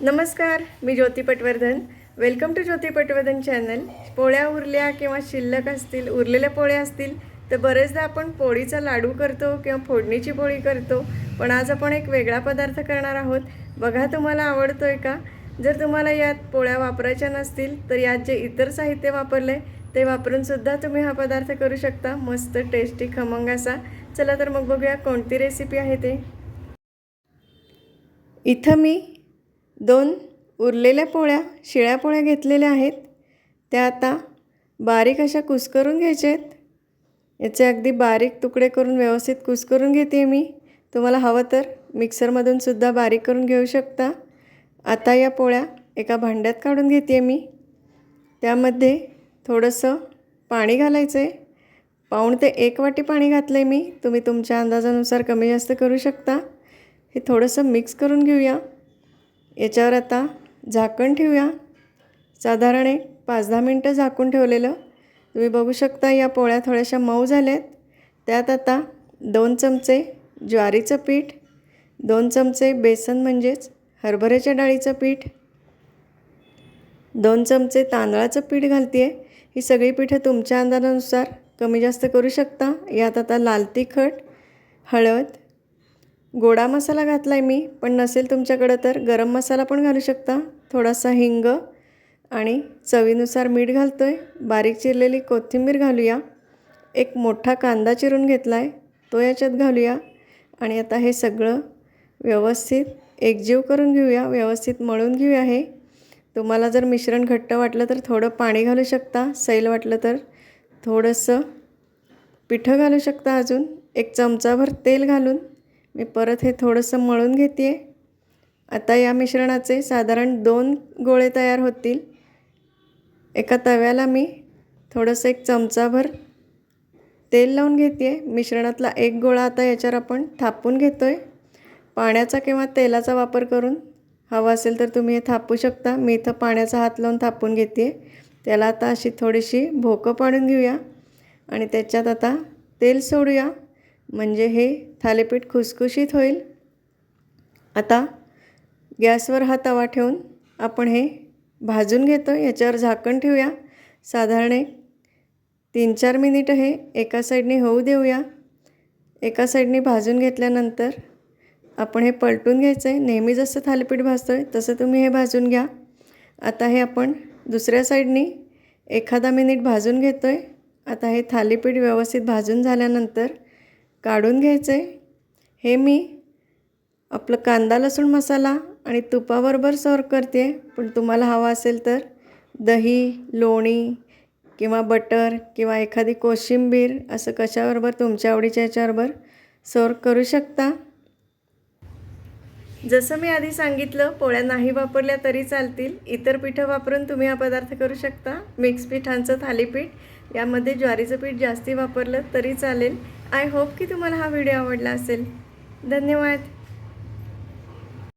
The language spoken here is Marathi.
नमस्कार मी Jyoti Patwardhan. Welcome to Jyoti Patwardhan channel पोळ्या उरल्या किंवा शिल्लक असतील उरलेल्या पोळ्या असतील तर बरेचदा आपण पोळीचा लाडू करतो किंवा फोडणीची पोळी करतो. पण आज आपण एक वेगळा पदार्थ करणार आहोत. बघा तुम्हाला आवडतो आहे का? जर तुम्हाला यात पोळ्या वापरायच्या नसतील तर यात जे इतर साहित्य वापरलं आहे ते वापरून सुद्धा तुम्ही हा पदार्थ करू शकता. मस्त टेस्टी खमंग असा. चला तर मग बघूया कोणती रेसिपी आहे ते. इथं मी दोन उरलेल्या पोळ्या शिळ्या पोळ्या घेतलेल्या आहेत. त्या आता बारीक अशा कुस्करून घ्यायच्या आहेत याचे अगदी बारीक तुकडे करून व्यवस्थित कुस्करून घेते मी. तुम्हाला हवं तर मिक्सरमधून सुद्धा बारीक करून घेऊ शकता. आता या पोळ्या एका भांड्यात काढून घेते मी. त्यामध्ये थोडंसं पाणी घालायचं आहे पाऊण ते एक वाटी पाणी घातलं आहे मी. तुम्ही तुमच्या अंदाजानुसार कमी जास्त करू शकता. हे थोडंसं मिक्स करून घेऊया. याच्यावर आता झाकण ठेवूया. साधारण एक पाच दहा मिनटं झाकून ठेवलेलं. तुम्ही बघू शकता या पोळ्या थोड्याशा मऊ झाल्यात. त्यात आता दोन चमचे ज्वारीचं पीठ दोन चमचे बेसन म्हणजेच हरभऱ्याच्या डाळीचं पीठ दोन चमचे तांदळाचं पीठ घालते आहे ही सगळी पीठं तुमच्या अंदाजानुसार कमी जास्त करू शकता. यात आता लाल तिखट हळद गोडा मसाला घातला आहे मी पण नसेल तुमच्याकडं तर गरम मसाला पण घालू शकता. थोडासा हिंग आणि चवीनुसार मीठ घालतो आहे बारीक चिरलेली कोथिंबीर घालूया. एक मोठा कांदा चिरून घेतला आहे तो याच्यात घालूया. आणि आता हे सगळं व्यवस्थित एकजीव करून घेऊया. व्यवस्थित मळून घेऊया हे. तुम्हाला जर मिश्रण घट्ट वाटलं तर थोडं पाणी घालू शकता. सैल वाटलं तर थोडंसं पिठं घालू शकता अजून. एक चमचाभर तेल घालून. मी परत हे थोडंसं मळून घेते आहे आता या मिश्रणाचे साधारण दोन गोळे तयार होतील. एका तव्याला मी थोडंसं एक चमचाभर तेल लावून घेते आहे मिश्रणातला एक गोळा आता याच्यावर आपण थापून घेतो आहे पाण्याचा किंवा तेलाचा वापर करून हवा असेल तर तुम्ही हे थापू शकता. मी इथं पाण्याचा हात लावून थापून घेते त्याला आता अशी थोडीशी भोकं पाडून घेऊया. आणि त्याच्यात आता तेल सोडूया. म्हणजे हे थालीपीठ खुसखुशीत होईल. आता गॅसवर हा तवा ठेवून आपण हे भाजून घेतो. याच्यावर झाकण ठेवूया. साधारण एक तीन चार मिनिटं हे एका साईडने होऊ देऊया. एका साईडने भाजून घेतल्यानंतर आपण हे पलटून घ्यायचं आहे नेहमी जसं थालीपीठ भाजतो आहे तसं तुम्ही हे भाजून घ्या. आता हे आपण दुसऱ्या साईडनी एखादा मिनिट भाजून घेतो आहे आता हे थालीपीठ व्यवस्थित भाजून झाल्यानंतर काढून घ्यायचं आहे हे मी आपलं कांदा लसूण मसाला आणि तुपाबरोबर सर्व करते पण तुम्हाला हवा असेल तर दही लोणी किंवा बटर किंवा एखादी कोशिंबीर असं कशाबरोबर तुमच्या आवडीच्या याच्याबरोबर सर्व करू शकता. जसं मी आधी सांगितलं पोळ्या नाही वापरल्या तरी चालतील. इतर पिठं वापरून तुम्ही हा पदार्थ करू शकता. मिक्स पिठांचं थालीपीठ यामध्ये ज्वारीचं पीठ जास्ती वापरलं तरी चालेल. आय होप की तुम्हाला हा व्हिडिओ आवडला असेल. धन्यवाद.